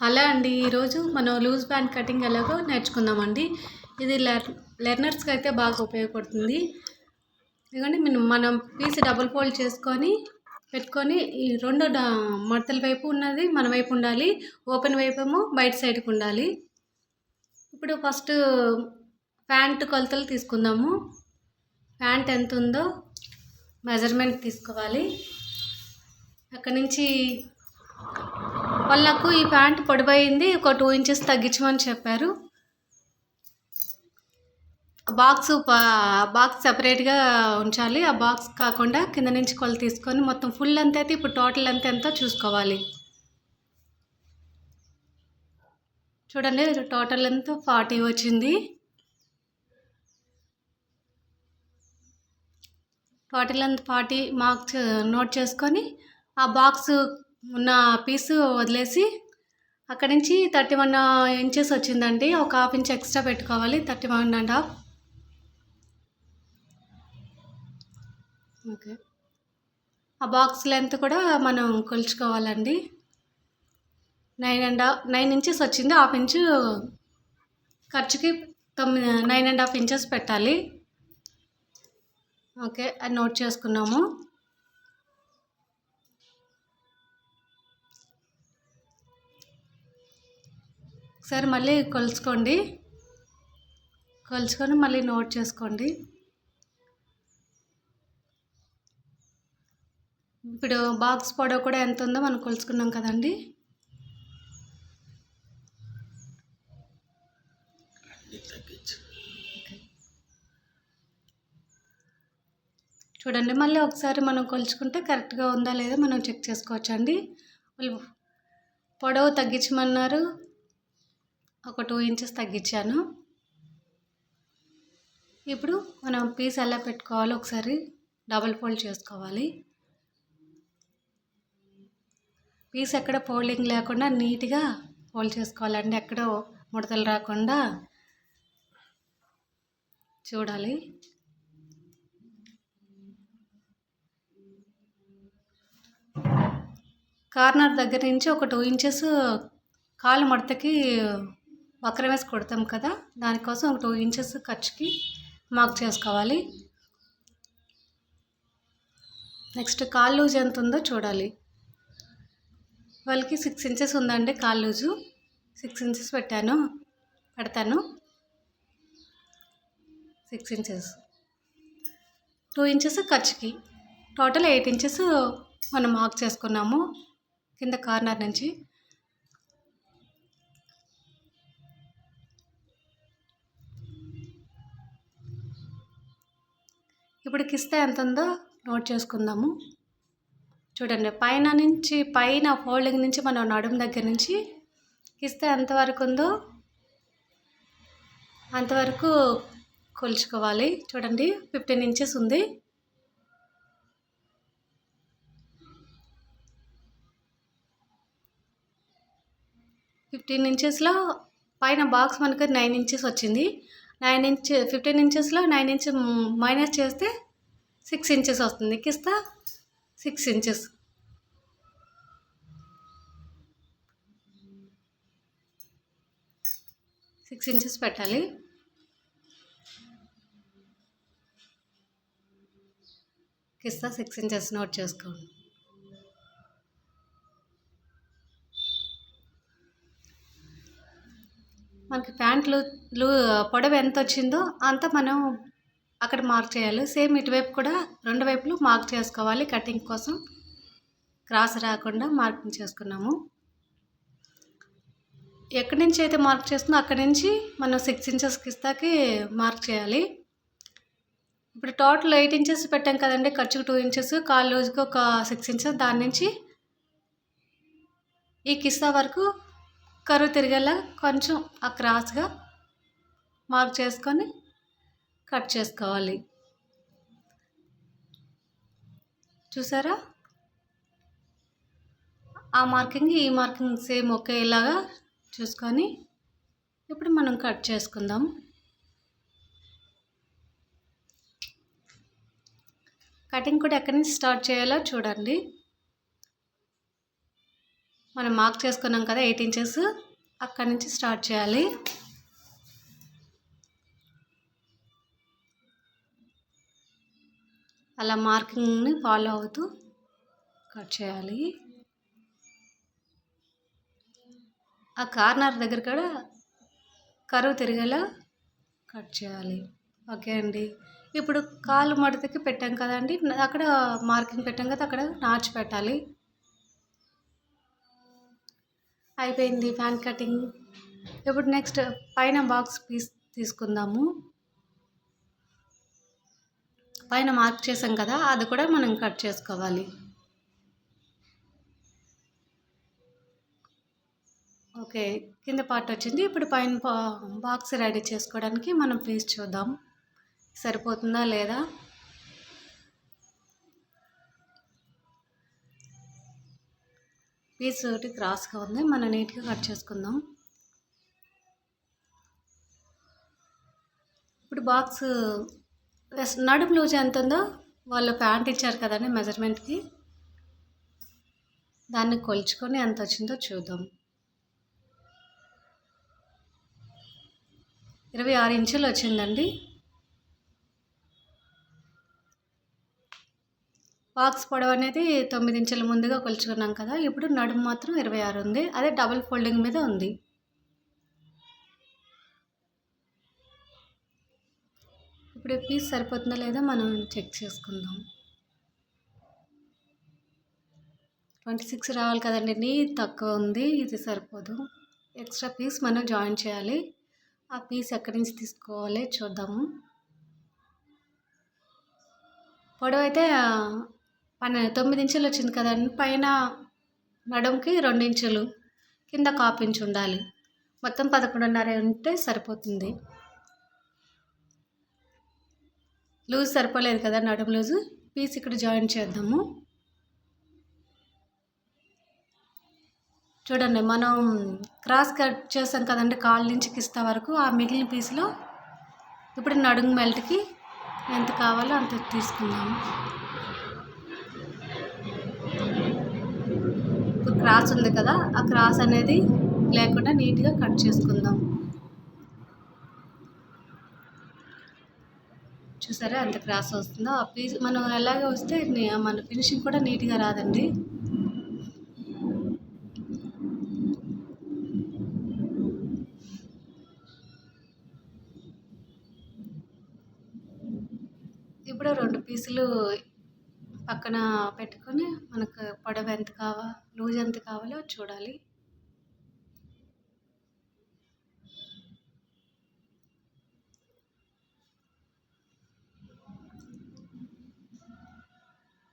Hello అండి ఈరోజు మనం లూజ్ బ్యాండ్ కటింగ్ ఎలాగో నేర్చుకుందామండి. ఇది లెర్ లెర్నర్స్కి అయితే బాగా ఉపయోగపడుతుంది. ఎందుకంటే మనం మనం పీస్ డబుల్ ఫోల్డ్ చేసుకొని పెట్టుకొని ఈ రెండు మడతల వైపు ఉన్నది మన వైపు ఉండాలి ఓపెన్ వైపు ఏమో బయట సైడ్కి ఉండాలి. ఇప్పుడు ఫస్ట్ ప్యాంట్ కొలతలు తీసుకుందాము. ప్యాంట్ ఎంత ఉందో మెజర్మెంట్ తీసుకోవాలి. అక్కడి నుంచి వాళ్ళకు ఈ ప్యాంట్ పొడిపోయింది ఒక టూ ఇంచెస్ తగ్గించమని చెప్పారు. బాక్స్ బాక్స్ సపరేట్గా ఉంచాలి. ఆ బాక్స్ కాకుండా కింద నుంచి కొలు తీసుకొని మొత్తం ఫుల్ లెంత్ అయితే ఇప్పుడు టోటల్ లెంత్ ఎంతో చూసుకోవాలి. చూడండి టోటల్ లెంత్ ఫార్టీ వచ్చింది. Total length forty marks note చేసుకొని ఆ బాక్స్ ఉన్న పీసు వదిలేసి అక్కడి నుంచి థర్టీ వన్ ఇంచెస్ వచ్చిందండి. ఒక హాఫ్ ఇంచ్ ఎక్స్ట్రా పెట్టుకోవాలి. Thirty one and half. Okay. ఆ బాక్స్ లెంత్ కూడా మనం కొలుచుకోవాలండి. Nine and half nine inches వచ్చింది. హాఫ్ ఇంచు ఖర్చుకి తొమ్మిది నైన్ అండ్ హాఫ్ ఇంచెస్ పెట్టాలి. ఓకే. అది నోట్ చేసుకున్నాము. ఒకసారి మళ్ళీ కొలుచుకోండి. కొలుచుకొని మళ్ళీ నోట్ చేసుకోండి. ఇప్పుడు బాక్స్ పొడవు కూడా ఎంత ఉందో మనం కొలుచుకున్నాం కదండి. చూడండి మళ్ళీ ఒకసారి మనం కొలుచుకుంటే కరెక్ట్గా ఉందా లేదా మనం చెక్ చేసుకోవచ్చు అండి వాళ్ళు పొడవు తగ్గించమన్నారు. ఒక టూ ఇంచెస్ తగ్గించాను. ఇప్పుడు మనం పీస్ ఎలా పెట్టుకోవాలో ఒకసారి డబుల్ ఫోల్డ్ చేసుకోవాలి. పీస్ ఎక్కడ ఫోల్డింగ్ లేకుండా నీట్గా ఫోల్డ్ చేసుకోవాలండి. ఎక్కడ ముడతలు రాకుండా చూడాలి. కార్నర్ దగ్గర నుంచి ఒక టూ ఇంచెస్ కాలు మడతకి వక్రం వేసి కొడతాం కదా దానికోసం ఒక టూ ఇంచెస్ ఖర్చుకి మార్క్ చేసుకోవాలి. నెక్స్ట్ కాల్ లూజ్ ఎంత ఉందో చూడాలి. వాళ్ళకి సిక్స్ ఇంచెస్ ఉందండి కాల్ లూజు. సిక్స్ ఇంచెస్ పెట్టాను పెడతాను. సిక్స్ ఇంచెస్ టూ ఇంచెస్ ఖర్చుకి. టోటల్ ఎయిట్ ఇంచెస్ మనం మార్క్ చేసుకున్నాము కింద కార్నర్ నుంచి. ఇప్పుడు కిస్తా ఎంత ఉందో నోట్ చేసుకుందాము. చూడండి పైన నుంచి పైన ఫోల్డింగ్ నుంచి మనం నడుము దగ్గర నుంచి కిస్తా ఎంతవరకు ఉందో అంతవరకు కొలుచుకోవాలి. చూడండి ఫిఫ్టీన్ ఇంచెస్ ఉంది. ఫిఫ్టీన్ ఇంచెస్లో పైన బాక్స్ మనకు నైన్ ఇంచెస్ వచ్చింది. నైన్ ఇంచ్ ఫిఫ్టీన్ ఇంచెస్లో నైన్ ఇంచ్ మైనస్ చేస్తే సిక్స్ ఇంచెస్ వస్తుంది. కిస్తా సిక్స్ ఇంచెస్. సిక్స్ ఇంచెస్ పెట్టాలి. కిస్తా సిక్స్ ఇంచెస్ నోట్ చేసుకోండి. మనకి ప్యాంట్లు లూ పొడవు ఎంత వచ్చిందో అంత మనం అక్కడ మార్క్ చేయాలి. సేమ్ ఇటువైపు కూడా రెండు వైపులు మార్క్ చేసుకోవాలి. కటింగ్ కోసం క్రాస్ రాకుండా మార్కింగ్ చేసుకున్నాము. ఎక్కడి నుంచి అయితే మార్క్ చేస్తుందో అక్కడి నుంచి మనం సిక్స్ ఇంచెస్ కిస్తాకి మార్క్ చేయాలి. ఇప్పుడు టోటల్ ఎయిట్ ఇంచెస్ పెట్టాం కదండి ఖర్చుకు టూ ఇంచెస్ కాల్ లూజ్కి ఒక సిక్స్ ఇంచెస్ దాని నుంచి ఈ కిస్తా వరకు కరువు తిరిగేలా కొంచెం ఆ క్రాస్గా మార్క్ చేసుకొని కట్ చేసుకోవాలి. చూసారా? ఆ మార్కింగ్ ఈ మార్కింగ్ సేమ్ ఒకేలాగా చూసుకొని ఇప్పుడు మనం కట్ చేసుకుందాం. కటింగ్ కూడా ఎక్కడి నుంచి స్టార్ట్ చేయాలో చూడండి. మనం మార్క్ చేసుకున్నాం కదా ఎయిట్ ఇంచెస్ అక్కడి నుంచి స్టార్ట్ చేయాలి. అలా మార్కింగ్ని ఫాలో అవుతూ కట్ చేయాలి. ఆ కార్నర్ దగ్గర కూడా కరువు తిరిగేలా కట్ చేయాలి. ఓకే అండి. ఇప్పుడు కాలు మడతకి పెట్టాం కదండి అక్కడ మార్కింగ్ పెట్టాం కదా అక్కడ నాచు పెట్టాలి. అయిపోయింది ఫ్యాన్ కటింగ్. ఇప్పుడు నెక్స్ట్ పైన బాక్స్ పీస్ తీసుకుందాము. పైన మార్క్ చేసాం కదా అది కూడా మనం కట్ చేసుకోవాలి. ఓకే కింద పార్ట్ వచ్చింది. ఇప్పుడు పైన బాక్స్ రెడీ చేసుకోవడానికి మనం పీస్ చూద్దాం. సరిపోతుందా లేదా? పీస్ ఒకటి క్రాస్గా ఉంది మనం నీట్గా కట్ చేసుకుందాం. ఇప్పుడు బాక్స్ నడుపు లూజ్ ఎంత ఉందో వాళ్ళు ప్యాంట్ ఇచ్చారు కదండి మెజర్మెంట్కి. దాన్ని కొలుచుకొని ఎంత వచ్చిందో చూద్దాం. ఇరవై ఆరు ఇంచులు వచ్చిందండి. బాక్స్ పొడవు అనేది తొమ్మిది ఇంచుల ముందుగా కొలుచుకున్నాం కదా ఇప్పుడు నడుము మాత్రం ఇరవై ఆరు ఉంది. అదే డబుల్ ఫోల్డింగ్ మీద ఉంది. ఇప్పుడు పీస్ సరిపోతుందా లేదా మనం చెక్ చేసుకుందాం. ట్వంటీ సిక్స్ రావాలి కదండి నీ తక్కువ ఉంది ఇది సరిపోదు. ఎక్స్ట్రా పీస్ మనం జాయిన్ చేయాలి. ఆ పీస్ ఎక్కడి నుంచి తీసుకోవాలి చూద్దాము. పొడవు అయితే పన్నెండు తొమ్మిది ఇంచులు వచ్చింది కదండి పైన నడుముకి రెండు ఇంచులు కింద కాపు ఇంచు ఉండాలి. మొత్తం పదకొండున్నర ఉంటే సరిపోతుంది. లూజ్ సరిపోలేదు కదా నడుము లూజు. పీస్ ఇక్కడ జాయిన్ చేద్దాము. చూడండి మనం క్రాస్ కట్ చేసాం కదండి కాళ్ళ నుంచి కిస్తా వరకు. ఆ మిగిలిన పీస్లో ఇప్పుడు నడుము మెల్ట్కి ఎంత కావాలో అంత తీసుకుందాము. క్రాస్ ఉంది కదా ఆ క్రాస్ అనేది లేకుండా నీట్గా కట్ చేసుకుందాం. చూసారా ఎంత క్రాస్ వస్తుందో? ఆ పీస్ మనం ఎలాగ వస్తే మన ఫినిషింగ్ కూడా నీట్గా రాదండి. ఇప్పుడు రెండు పీసులు పక్కన పెట్టుకొని మనకు పొడవు ఎంత కావా లూజ్ ఎంత కావాలో చూడాలి.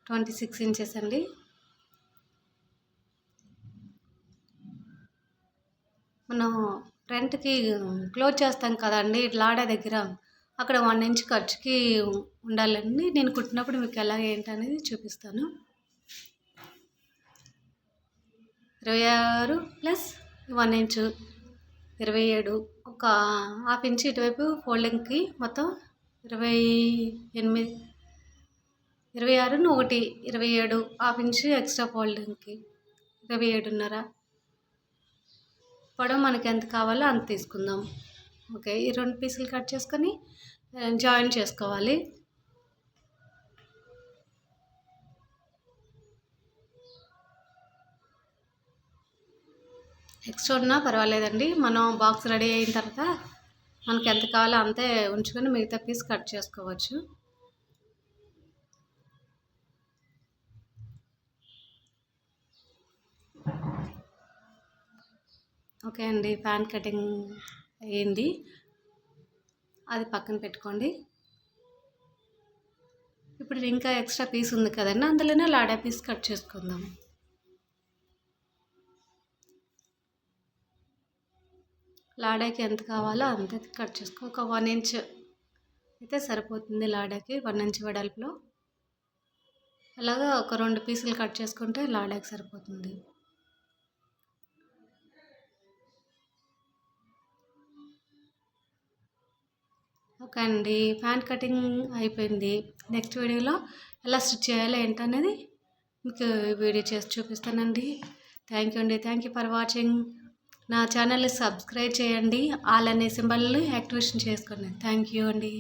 ట్వంటీ సిక్స్ ఇంచెస్ అండి. మనం ఫ్రంట్కి క్లోజ్ చేస్తాం కదండి లాడ దగ్గర. అక్కడ వన్ ఇంచ్ ఖర్చుకి ఉండాలండి. నేను కుట్టినప్పుడు మీకు ఎలా ఏంటనేది చూపిస్తాను. ఇరవై ఆరు ప్లస్ వన్ ఇంచు ఇరవై ఏడు ఒక హాఫ్ ఇంచ్ ఇటువైపు ఫోల్డింగ్కి మొత్తం ఇరవై ఎనిమిది ఇరవై ఆరును ఒకటి ఇరవై ఏడు హాఫ్ ఇంచ్ ఎక్స్ట్రా ఫోల్డింగ్కి ఇరవై ఏడున్నర. పొడవు మనకి ఎంత కావాలో అంత తీసుకుందాం. ఓకే ఈ రెండు పీసులు కట్ చేసుకొని జాయిన్ చేసుకోవాలి. ఎక్స్ట్రా ఉన్నా పర్వాలేదండి. మనం బాక్స్ రెడీ అయిన తర్వాత మనకి ఎంత కావాలో అంతే ఉంచుకొని మిగతా పీస్ కట్ చేసుకోవచ్చు. ఓకే అండి. ఫ్యాన్ కటింగ్ అయ్యింది. అది పక్కన పెట్టుకోండి. ఇప్పుడు ఇంకా ఎక్స్ట్రా పీస్ ఉంది కదండి అందులోనే లాడా పీస్ కట్ చేసుకుందాం. లాడాకి ఎంత కావాలో అంత కట్ చేసుకో ఒక వన్ ఇంచ్ అయితే సరిపోతుంది లాడాకి వన్ ఇంచ్ వెడల్పులో. అలాగా ఒక రెండు పీసులు కట్ చేసుకుంటే లాడాకి సరిపోతుంది. ఓకే అండి. ఫ్యాన్ కటింగ్ అయిపోయింది. నెక్స్ట్ వీడియోలో ఎలా స్టిచ్ చేయాలో ఏంటనేది మీకు వీడియో చేసి చూపిస్తానండి. థ్యాంక్ యూ అండి. Thank you for watching. నా ఛానల్ని సబ్స్క్రైబ్ చేయండి. ఆల్ అనే సింబల్ని యాక్టివేషన్ చేసుకోండి. థ్యాంక్ యూ అండి.